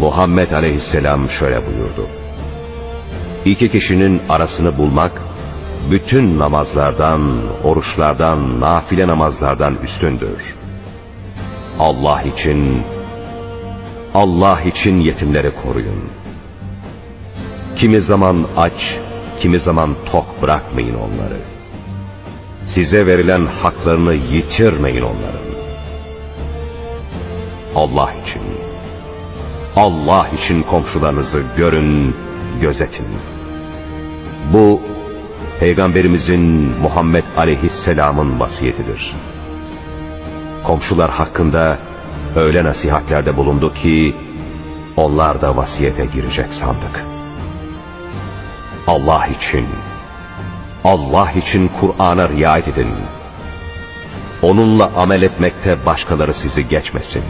Muhammed aleyhisselam şöyle buyurdu. İki kişinin arasını bulmak, bütün namazlardan, oruçlardan, nafile namazlardan üstündür. Allah için, Allah için yetimleri koruyun. Kimi zaman aç, kimi zaman tok bırakmayın onları. Size verilen haklarını yitirmeyin onların. Allah için, Allah için komşularınızı görün, gözetin. Bu, Peygamberimizin Muhammed Aleyhisselam'ın vasiyetidir. Komşular hakkında öyle nasihatlerde bulundu ki, onlar da vasiyete girecek sandık. Allah için, Allah için Kur'an'a riayet edin. Onunla amel etmekte başkaları sizi geçmesin.